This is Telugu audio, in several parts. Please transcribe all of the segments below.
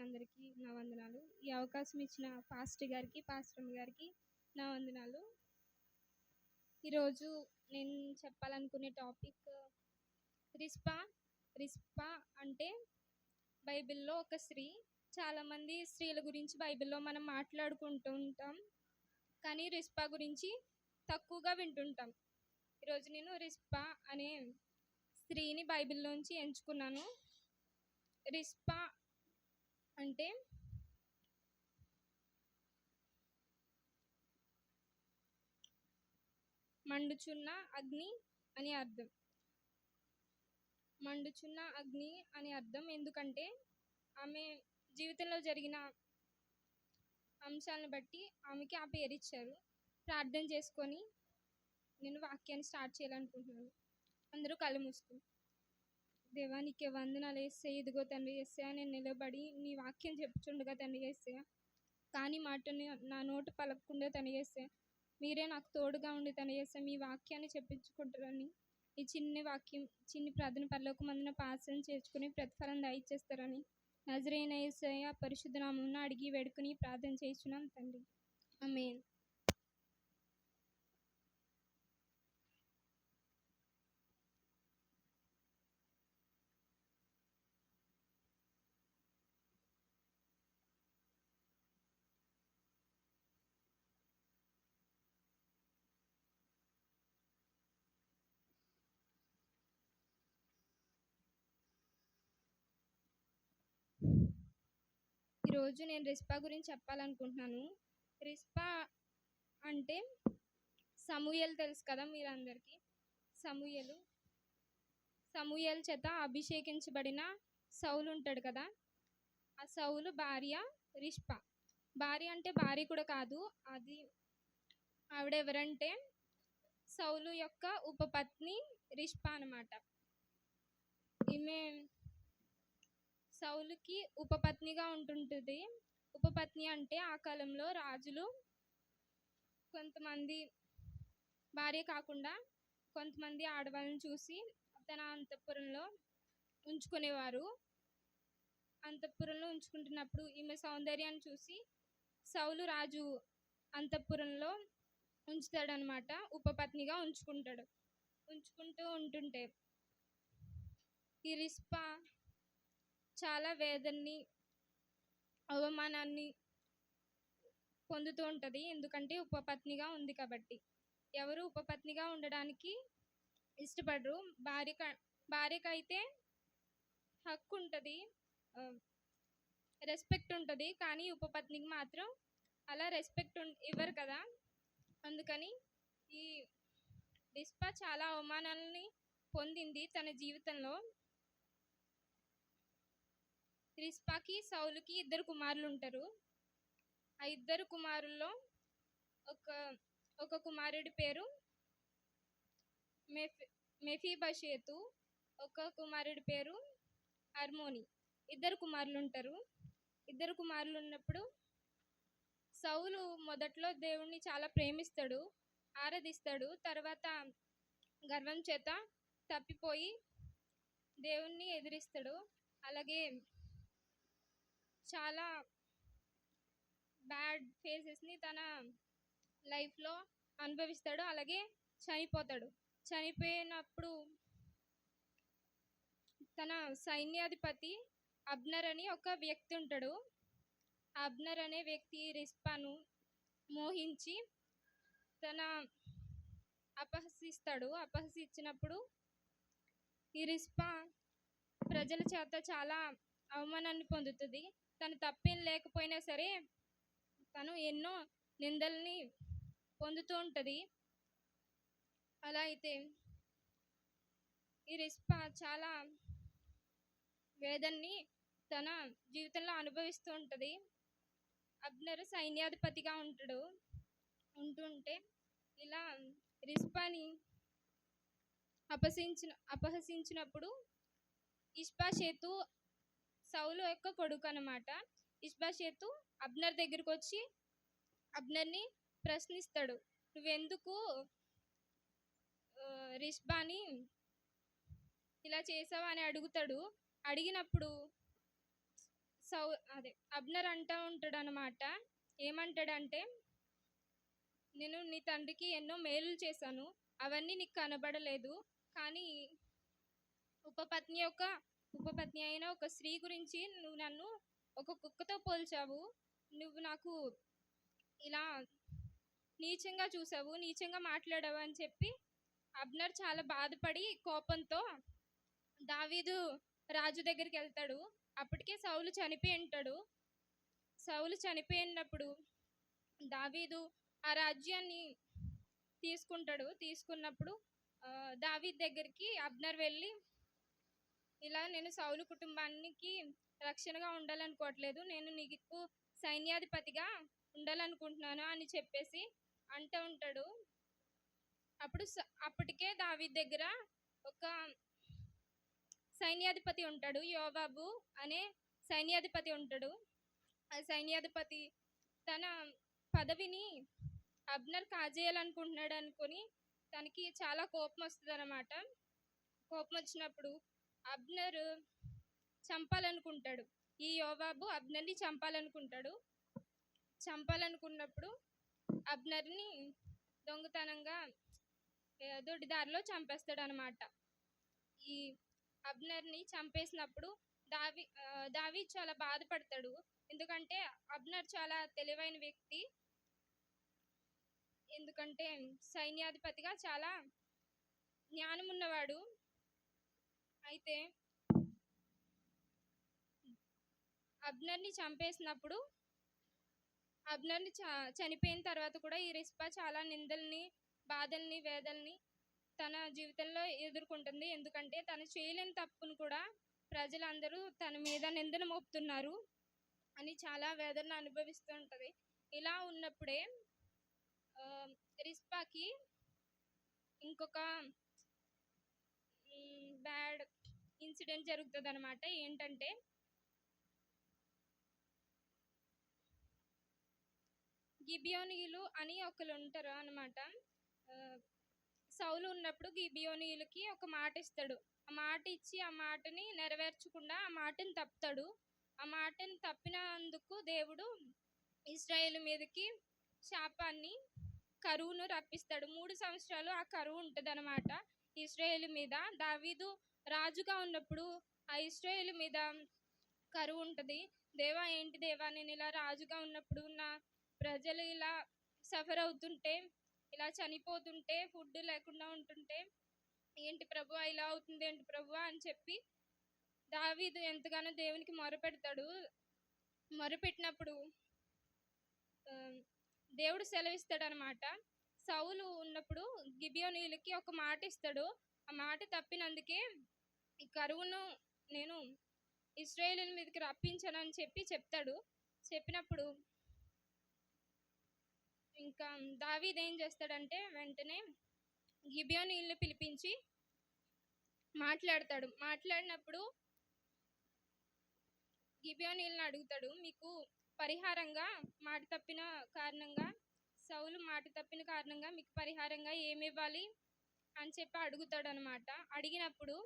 అందరికీ నా వందనాలు. ఈ అవకాశం ఇచ్చిన పాస్టర్ గారికి పాస్టర్ గారికి నా వందనాలు. ఈరోజు నేను చెప్పాలనుకునే టాపిక్ రిస్పా రిస్పా అంటే బైబిల్లో ఒక స్త్రీ. చాలామంది స్త్రీల గురించి బైబిల్లో మనం మాట్లాడుకుంటూ ఉంటాం కానీ రిస్పా గురించి తక్కువగా వింటుంటాం. ఈరోజు నేను రిస్పా అనే స్త్రీని బైబిల్లోంచి ఎంచుకున్నాను. రిస్పా అంటే మండుచున్న అగ్ని అని అర్థం. మండుచున్న అగ్ని అని అర్థం ఎందుకంటే ఆమె జీవితంలో జరిగిన అంశాలను బట్టి ఆమెకి ఆ పేరు ఇచ్చారు. ప్రార్థన చేసుకొని నేను వాక్యాన్ని స్టార్ట్ చేయాలనుకుంటున్నాను. అందరూ కళ్ళు మూసుకుని దేవా వందనాలు వేస్తే ఇదిగో తండ్రి వేస్తే నేను నిలబడి నీ వాక్యం చెప్పుచుండగా తండ్రి వేస్తే కానీ మాటని నా నోటు పలకకుండా తండ్రి మీరే నాకు తోడుగా ఉండి తండ్రి మీ వాక్యాన్ని చెప్పించుకుంటారని. ఈ చిన్ని వాక్యం చిన్ని ప్రార్థన పరలోకి మందిన పాసన చేర్చుకుని ప్రతిఫలం దయచేస్తారని నజరైన ఏసయ్య పరిశుద్ధ నామమున అడిగి వేడుకుని ప్రార్థన చేస్తున్నాం తండ్రి. ఆమెన్. ఈరోజు నేను రిస్పా గురించి చెప్పాలనుకుంటున్నాను. రిస్పా అంటే సమూయలు తెలుసు కదా మీరందరికీ? సమూయలు సమూయల్ చేత అభిషేకించబడిన సౌలు ఉంటాడు కదా? ఆ సౌలు భార్య రిష్పా. భార్య అంటే భార్య కూడా కాదు అది ఆవిడ ఎవరంటే సౌలు యొక్క ఉపపత్ని రిష్పా అన్నమాట. ఈమె సౌలుకి ఉపపత్నిగా ఉంటుంటుంది. ఉపపత్ని అంటే ఆ కాలంలో రాజులు కొంతమంది భార్య కాకుండా కొంతమంది ఆడవాళ్ళని చూసి తన అంతఃపురంలో ఉంచుకునేవారు. అంతఃపురంలో ఉంచుకుంటున్నప్పుడు ఈమె సౌందర్యాన్ని చూసి సౌలు రాజు అంతఃపురంలో ఉంచుతాడనమాట ఉపపత్నిగా ఉంచుకుంటాడు. ఉంచుకుంటూ ఉంటుంటే ఈ రిస్పా చాలా వేదన్ని అవమానాన్ని పొందుతూ ఉంటుంది. ఎందుకంటే ఉపపత్నిగా ఉంది కాబట్టి. ఎవరు ఉపపత్నిగా ఉండడానికి ఇష్టపడరు. భార్య భార్యకైతే హక్కు ఉంటుంది. రెస్పెక్ట్ ఉంటుంది. కానీ ఉపపత్నికి మాత్రం అలా రెస్పెక్ట్ ఇవ్వరు కదా. అందుకని ఈ డిస్పా చాలా అవమానాలని పొందింది తన జీవితంలో. రిస్పాకి సౌలుకి ఇద్దరు కుమారులు ఉంటారు ఆ ఇద్దరు కుమారుల్లో ఒక ఒక కుమారుడి పేరు మెఫీ మెఫీబషేతు ఒక కుమారుడి పేరు హర్మోని ఇద్దరు కుమారులు ఉంటారు ఇద్దరు కుమారులు ఉన్నప్పుడు సౌలు మొదట్లో దేవుణ్ణి చాలా ప్రేమిస్తాడు ఆరాధిస్తాడు. తర్వాత గర్వం చేత తప్పిపోయి దేవుణ్ణి ఎదిరిస్తాడు. అలాగే చాలా బ్యాడ్ ఫేసెస్ని తన లైఫ్లో అనుభవిస్తాడు. అలాగే చనిపోతాడు. చనిపోయినప్పుడు తన సైన్యాధిపతి అబ్నర్ అని ఒక వ్యక్తి ఉంటాడు. అబ్నర్ అనే వ్యక్తి రిస్పాను మోహించి తన అపహసిస్తాడు. అపహసించినప్పుడు ఈ రిస్పా ప్రజల చేత చాలా అవమానాన్ని పొందుతుంది. తను తప్పేం లేకపోయినా సరే తను ఎన్నో నిందల్ని పొందుతూ ఉంటుంది. అలా అయితే ఈ రిస్పా చాలా వేదన్ని తన జీవితంలో అనుభవిస్తూ ఉంటుంది. అబ్నరు సైన్యాధిపతిగా ఉంటాడు ఉంటుంటే ఇలా రిస్పాని అపహసించిన అపహసించినప్పుడు ఇష్పా సేతు సౌలు యొక్క కొడుకు అనమాట ఇష్బాషేతు అబ్నర్ దగ్గరికి వచ్చి అబ్నర్ని ప్రశ్నిస్తాడు నువ్వెందుకు రిష్బాని ఇలా చేసావా? అని అడుగుతాడు. అడిగినప్పుడు సౌ అదే అబ్నర్ అంటూ ఉంటాడు అనమాట ఏమంటాడంటే నేను నీ తండ్రికి ఎన్నో మేలులు చేశాను అవన్నీ నీకు కనబడలేదు కానీ ఉపపత్ని యొక్క ఉపపత్ని అయిన ఒక స్త్రీ గురించి నువ్వు నన్ను ఒక కుక్కతో పోల్చావు. నువ్వు నాకు ఇలా నీచంగా చూసావు నీచంగా మాట్లాడావు అని చెప్పి అబ్నర్ చాలా బాధపడి కోపంతో దావీదు రాజు దగ్గరికి వెళ్తాడు. అప్పటికే సౌలు చనిపోయి ఉంటాడు. సౌలు చనిపోయినప్పుడు దావీదు ఆ రాజ్యాన్ని తీసుకుంటాడు. తీసుకున్నప్పుడు దావీద్ దగ్గరికి అబ్నర్ వెళ్ళి ఇలా నేను సౌలు కుటుంబానికి రక్షణగా ఉండాలనుకోవట్లేదు. నేను నీకు సైన్యాధిపతిగా ఉండాలనుకుంటున్నాను అని చెప్పేసి అంటూ ఉంటాడు. అప్పుడు స- అప్పటికే దావి దగ్గర ఒక సైన్యాధిపతి ఉంటాడు యోబాబు అనే సైన్యాధిపతి ఉంటాడు. ఆ సైన్యాధిపతి తన పదవిని అబ్నర్ కాజేయాలనుకుంటున్నాడు అనుకొని తనకి చాలా కోపం వస్తుంది అనమాట కోపం వచ్చినప్పుడు అబ్నర్ చంపాలనుకుంటాడు. ఈ యోవాబు అబ్నర్ని చంపాలనుకుంటాడు. చంపాలనుకున్నప్పుడు అబ్నర్ని దొంగతనంగా ఏ, దొడ్డిదారిలో చంపేస్తాడు అనమాట ఈ అబ్నర్ని చంపేసినప్పుడు దావి దావి చాలా బాధపడతాడు. ఎందుకంటే అబ్నర్ చాలా తెలివైన వ్యక్తి. ఎందుకంటే సైన్యాధిపతిగా చాలా జ్ఞానం ఉన్నవాడు అయితే అబ్నర్ని చంపేసినప్పుడు అబ్నర్ని చ చనిపోయిన తర్వాత కూడా ఈ రిస్పా చాలా నిందల్ని బాధల్ని వేదల్ని తన జీవితంలో ఎదుర్కొంటుంది. ఎందుకంటే తను చేయలేని తప్పును కూడా ప్రజలందరూ తన మీద నిందన మోపుతున్నారు అని చాలా వేదన అనుభవిస్తూ ఉంటుంది. ఇలా ఉన్నప్పుడే రిస్పాకి ఇంకొక బ్యాడ్ ఇన్సిడెంట్ జరుగుతుంది అనమాట ఏంటంటే గిబియోనీయులు అని ఒకరు ఉంటారు అనమాట సౌలు ఉన్నప్పుడు గిబియోనీయులకి ఒక మాట ఇస్తాడు. ఆ మాట ఇచ్చి ఆ మాటని నెరవేర్చకుండా ఆ మాటని తప్పుతాడు. ఆ మాటని తప్పినందుకు దేవుడు ఇస్రాయేల్ మీదకి శాపాన్ని కరువును రప్పిస్తాడు. మూడు సంవత్సరాలు ఆ కరువు ఉంటుంది అనమాట ఇస్రాయేల్ మీద. దావీదు రాజుగా ఉన్నప్పుడు ఆ ఇస్రాయేల్ మీద కరువు ఉంటుంది. దేవా ఏంటి దేవా నేను ఇలా రాజుగా ఉన్నప్పుడు నా ప్రజలు ఇలా సఫర్ అవుతుంటే ఇలా చనిపోతుంటే ఫుడ్ లేకుండా ఉంటుంటే ఏంటి ప్రభు ఇలా అవుతుంది ఏంటి ప్రభు అని చెప్పి దావీదు ఎంతగానో దేవునికి మొరపెడతాడు. మొరపెట్టినప్పుడు దేవుడు సెలవిస్తాడు అనమాట సౌలు ఉన్నప్పుడు గిబియోనీలకి ఒక మాట ఇస్తాడు. ఆ మాట తప్పినందుకే ఈ కరువును నేను ఇస్రాయేల్ మీదకి రప్పించానని చెప్పి చెప్తాడు. చెప్పినప్పుడు ఇంకా దావీద్ ఏం చేస్తాడంటే వెంటనే గిబియోనీయుల్ని పిలిపించి మాట్లాడతాడు. మాట్లాడినప్పుడు గిబియోనీయుల్ని అడుగుతాడు. మీకు పరిహారంగా మాట తప్పిన కారణంగా సౌలు మాట తప్పిన కారణంగా మీకు పరిహారంగా ఏమి ఇవ్వాలి? అని చెప్పి అడుగుతాడు అనమాట అడిగినప్పుడు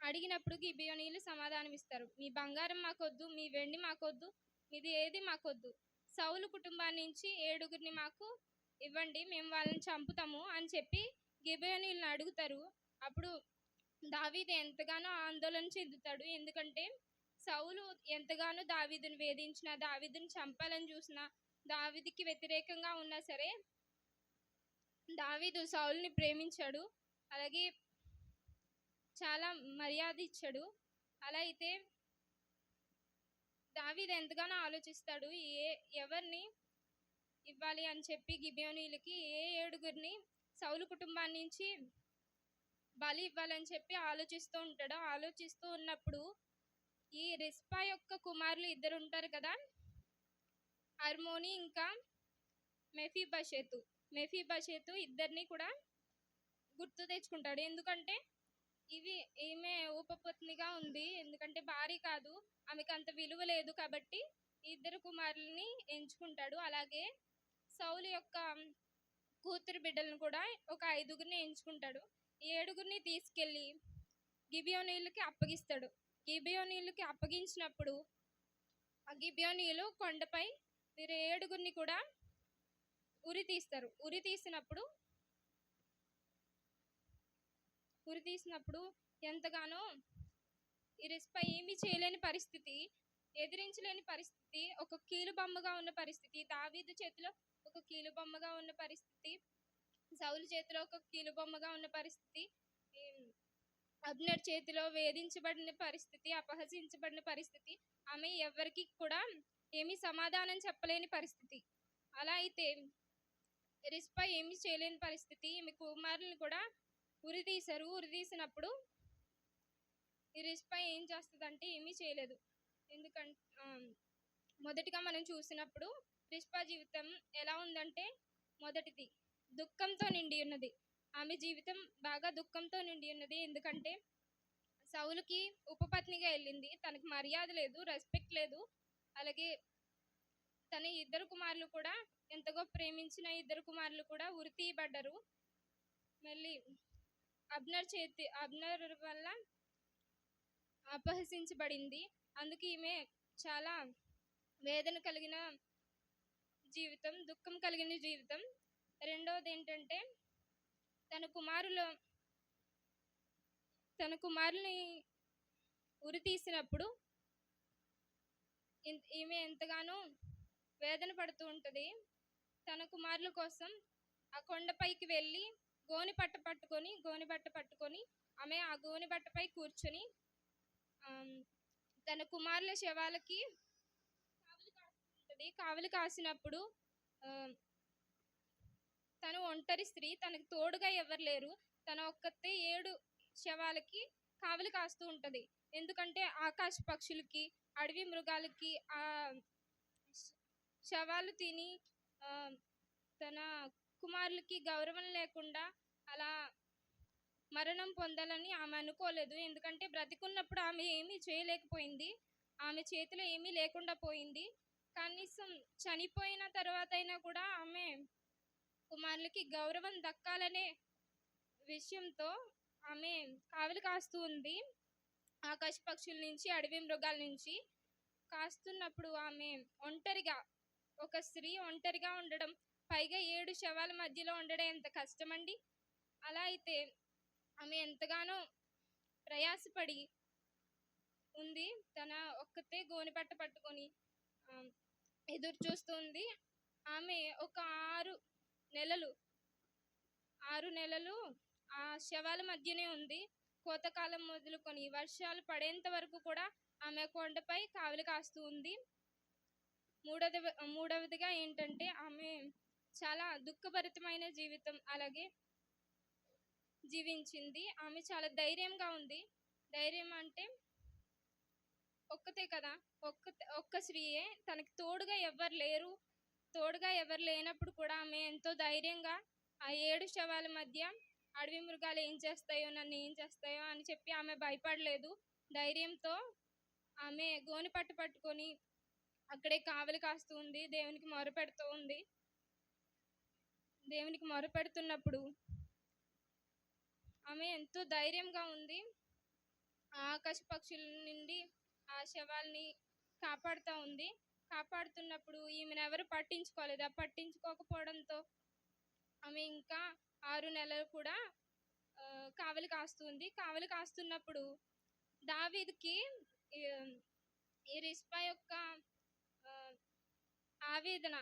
అడిగినప్పుడు గిబియోనీలు సమాధానం ఇస్తారు మీ బంగారం మాకొద్దు మీ వెండి మాకొద్దు మీది ఏది మాకొద్దు. సౌలు కుటుంబాన్ని నుంచి ఏడుగురిని మాకు ఇవ్వండి మేము వాళ్ళని చంపుతాము అని చెప్పి గిబియోనీలను అడుగుతారు. అప్పుడు దావీదు ఎంతగానో ఆందోళన చెందుతాడు. ఎందుకంటే సౌలు ఎంతగానో దావీదుని వేధించిన దావీదును చంపాలని చూసిన దావిదికి వ్యతిరేకంగా ఉన్నా సరే దావీదు సౌల్ని ప్రేమించాడు. అలాగే చాలా మర్యాద ఇచ్చాడు. అలా అయితే దావీదు ఎంతగానో ఆలోచిస్తాడు ఏ ఎవరిని ఇవ్వాలి అని చెప్పి గిబియోనీలకి ఏ ఏడుగురిని సౌలు కుటుంబాన్ని నుంచి బలి ఇవ్వాలని చెప్పి ఆలోచిస్తూ ఉంటాడు. ఆలోచిస్తూ ఉన్నప్పుడు ఈ రిస్పా యొక్క కుమారులు ఇద్దరు ఉంటారు కదా హర్మోని ఇంకా మెఫీ బషేతు మెఫీ బషేతు ఇద్దరిని కూడా గుర్తు తెచ్చుకుంటాడు. ఎందుకంటే ఇవి ఈమె ఉపపత్నిగా ఉంది. ఎందుకంటే భారీ కాదు. ఆమెకు అంత విలువ లేదు కాబట్టి ఇద్దరు కుమారుల్ని ఎంచుకుంటాడు. అలాగే సౌలు యొక్క కూతురు బిడ్డలను కూడా ఒక ఐదుగురిని ఎంచుకుంటాడు. ఈ ఏడుగురిని తీసుకెళ్ళి గిబియోనీయులకి అప్పగిస్తాడు. గిబియోనీయులకి అప్పగించినప్పుడు ఆ గిబియోనీయులు కొండపై వీరు ఏడుగురిని కూడా ఉరి తీస్తారు. ఉరి తీసినప్పుడు ఉరి తీసినప్పుడు ఎంతగానో ఇరిస్పై ఏమీ చేయలేని పరిస్థితి ఎదిరించలేని పరిస్థితి ఒక కీలుబొమ్మగా ఉన్న పరిస్థితి దావీదు చేతిలో ఒక కీలుబొమ్మగా ఉన్న పరిస్థితి సౌలు చేతిలో ఒక కీలుబొమ్మగా ఉన్న పరిస్థితి అబ్నర్ చేతిలో వేధించబడిన పరిస్థితి అపహసించబడిన పరిస్థితి ఆమె ఎవరికి కూడా ఏమీ సమాధానం చెప్పలేని పరిస్థితి. అలా అయితే రిస్పా ఏమీ చేయలేని పరిస్థితి. ఈమె కుమారుని కూడా ఉరితీశారు. ఉరితీసినప్పుడు ఈ రిస్పా ఏం చేస్తుందంటే ఏమీ చేయలేదు. ఎందుకంటే మొదటిగా మనం చూసినప్పుడు రిస్పా జీవితం ఎలా ఉందంటే మొదటిది దుఃఖంతో నిండి ఉన్నది. ఆమె జీవితం బాగా దుఃఖంతో నిండి ఉన్నది. ఎందుకంటే సౌలుకి ఉపపత్నిగా వెళ్ళింది. తనకు మర్యాద లేదు రెస్పెక్ట్ లేదు. అలాగే తన ఇద్దరు కుమారులు కూడా ఎంతగా ప్రేమించిన ఇద్దరు కుమారులు కూడా ఉరి తీయబడ్డరు. మళ్ళీ అబ్నర్ చేతి అబ్నర్ వల్ల అపహసించబడింది. అందుకే ఈమె చాలా వేదన కలిగిన జీవితం దుఃఖం కలిగిన జీవితం. రెండవది ఏంటంటే తన కుమారులు తన కుమారుని ఉరి తీసినప్పుడు ఇన్- ఈమె ఎంతగానో వేదన పడుతూ ఉంటుంది. తన కుమారుల కోసం ఆ కొండపైకి వెళ్ళి గోని పట్ట పట్టుకొని గోని బట్ట పట్టుకొని ఆమె ఆ గోని బట్టపై కూర్చొని తన కుమారుల శవాలకి కావలి కాస్తుంటుంది కావలి కాసినప్పుడు తను ఒంటరి స్త్రీ తనకు తోడుగా ఎవరు లేరు. తన ఒక్కతే ఏడు శవాలకి కావలి కాస్తూ ఉంటుంది. ఎందుకంటే ఆకాశ పక్షులకి అడవి మృగాలకి ఆ శవాలు తిని తన కుమారులకి గౌరవం లేకుండా అలా మరణం పొందాలని ఆమె అనుకోలేదు. ఎందుకంటే బ్రతికున్నప్పుడు ఆమె ఏమీ చేయలేకపోయింది. ఆమె చేతిలో ఏమీ లేకుండా పోయింది. కనీసం చనిపోయిన తర్వాత అయినా కూడా ఆమె కుమారులకి గౌరవం దక్కాలనే విషయంతో ఆమె కావలి కాస్తూ ఉంది. ఆకాశ పక్షుల నుంచి అడవి మృగాల నుంచి కాస్తున్నప్పుడు ఆమె ఒంటరిగా ఒక స్త్రీ ఒంటరిగా ఉండడం పైగా ఏడు శవాల మధ్యలో ఉండడం ఎంత కష్టమండి? అలా అయితే ఆమె ఎంతగానో ప్రయాసపడి ఉంది. తన ఒక్కతే గోనిపట్ట పట్టుకొని ఎదురు చూస్తుంది ఆమె ఒక ఆరు నెలలు. ఆరు నెలలు ఆ శవాల మధ్యనే ఉంది. కోతకాలం మొదలుకొని వర్షాలు పడేంత వరకు కూడా ఆమె కొండపై కావలి కాస్తూ ఉంది. మూడవది మూడవదిగా ఏంటంటే ఆమె చాలా దుఃఖభరితమైన జీవితం అలాగే జీవించింది. ఆమె చాలా ధైర్యంగా ఉంది. ధైర్యం అంటే ఒక్కతే కదా. ఒక్క ఒక్క స్త్రీయే తనకి తోడుగా ఎవ్వరు లేరు. తోడుగా ఎవరు లేనప్పుడు కూడా ఆమె ఎంతో ధైర్యంగా ఆ ఏడు శవాల మధ్య అడవి మృగాలు ఏం చేస్తాయో నన్ను ఏం చేస్తాయో అని చెప్పి ఆమె భయపడలేదు. ధైర్యంతో ఆమె గోని పట్టు పట్టుకొని అక్కడే కావలి కాస్తూ ఉంది. దేవునికి మొరపెడుతూ ఉంది. దేవునికి మొరపెడుతున్నప్పుడు ఆమె ఎంతో ధైర్యంగా ఉంది. ఆకాశ పక్షుల నుండి ఆ శవాల్ని కాపాడుతూ ఉంది. కాపాడుతున్నప్పుడు ఈమెను ఎవరు పట్టించుకోలేదు. ఆ పట్టించుకోకపోవడంతో ఆమె ఇంకా ఆరు నెలలు కూడా కావలి కాస్తుంది కావలి కాస్తున్నప్పుడు దావీద్కి ఈ, రిస్పా యొక్క ఆవేదన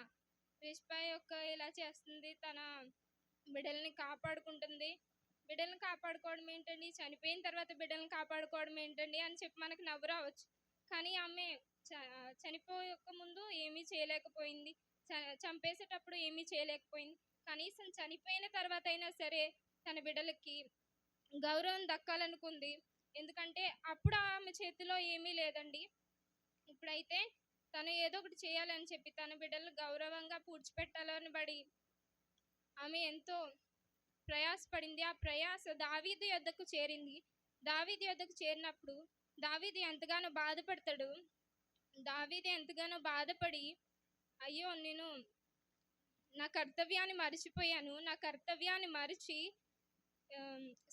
రిస్పా యొక్క ఇలా చేస్తుంది. తన బిడ్డల్ని కాపాడుకుంటుంది. బిడ్డల్ని కాపాడుకోవడం ఏంటండి? చనిపోయిన తర్వాత బిడ్డల్ని కాపాడుకోవడం ఏంటండి? అని చెప్పి మనకు నవ్వు రావచ్చు. కానీ ఆమె చ- చనిపోయక ముందు ఏమీ చేయలేకపోయింది. చ- చంపేసేటప్పుడు ఏమీ చేయలేకపోయింది. కనీసం చనిపోయిన తర్వాత అయినా సరే తన బిడ్డలకి గౌరవం దక్కాలనుకుంది. ఎందుకంటే అప్పుడు ఆమె చేతిలో ఏమీ లేదండి. ఇప్పుడైతే తను ఏదో ఒకటి చేయాలని చెప్పి తన బిడ్డలు గౌరవంగా పూడ్చిపెట్టాలని పడి ఆమె ఎంతో ప్రయాసపడింది. ఆ ప్రయాస దావీదు యొద్దకు చేరింది. దావీది యొద్దకు చేరినప్పుడు దావీది ఎంతగానో బాధపడతాడు. దావీది ఎంతగానో బాధపడి అయ్యో నేను నా కర్తవ్యాన్ని మర్చిపోయాను. నా కర్తవ్యాన్ని మరిచి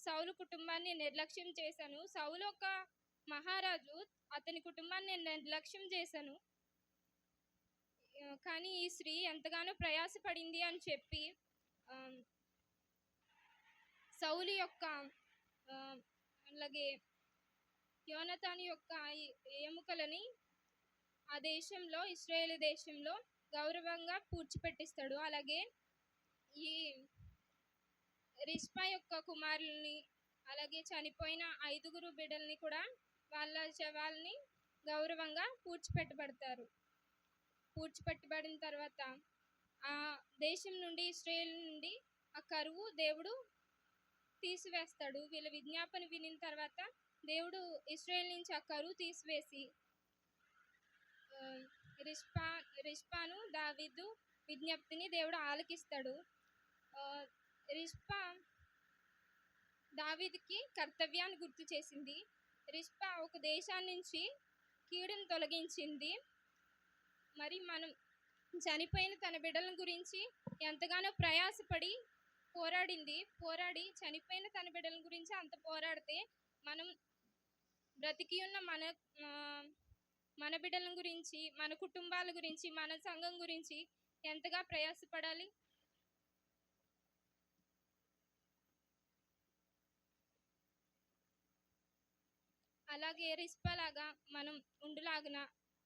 సౌలు కుటుంబాన్ని నిర్లక్ష్యం చేశాను. సౌలు ఒక మహారాజు. అతని కుటుంబాన్ని నేను నిర్లక్ష్యం చేశాను. కానీ ఈ స్త్రీ ఎంతగానో ప్రయాసపడింది అని చెప్పి సౌలు యొక్క అలాగే యోనతాని యొక్క ఎముకలని ఆ దేశంలో ఇస్రాయేల్ దేశంలో గౌరవంగా పూడ్చిపెట్టిస్తాడు. అలాగే ఈ రిస్పా యొక్క కుమారుల్ని అలాగే చనిపోయిన ఐదుగురు బిడ్డల్ని కూడా వాళ్ళ శవాల్ని గౌరవంగా పూడ్చిపెట్టబడతారు. పూడ్చిపెట్టబడిన తర్వాత ఆ దేశం నుండి ఇస్రాయేల్ నుండి ఆ కరువు దేవుడు తీసివేస్తాడు. వీళ్ళ విజ్ఞాపన వినిన తర్వాత దేవుడు ఇస్రాయేల్ నుంచి ఆ కరువు తీసివేసి రిష్పా రిస్పా రిస్పాను విజ్ఞప్తిని దేవుడు ఆలకిస్తాడు. రిష్పా రిస్పా కర్తవ్యాన్ని గుర్తు చేసింది. రిస్పా ఒక దేశాన్ని నుంచి కీడును తొలగించింది. మరి మనం చనిపోయిన తన బిడ్డల గురించి ఎంతగానో ప్రయాసపడి పోరాడింది. పోరాడి చనిపోయిన తన బిడ్డల గురించి అంత పోరాడితే మనం బ్రతికి ఉన్న మన మన బిడ్డల గురించి మన కుటుంబాల గురించి మన సంఘం గురించి ఎంతగా ప్రయాసపడాలి? అలాగే రిస్పా లాగా మనం ఉండులాగున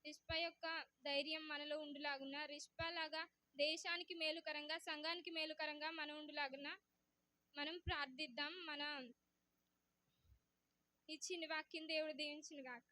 రిస్పా యొక్క ధైర్యం మనలో ఉండులాగున రిస్పా లాగా దేశానికి మేలుకరంగా సంఘానికి మేలుకరంగా మనం ఉండులాగున మనం ప్రార్థిద్దాం. మన ఇచ్చిన వాక్యం దేవుడు దీవించిన గాక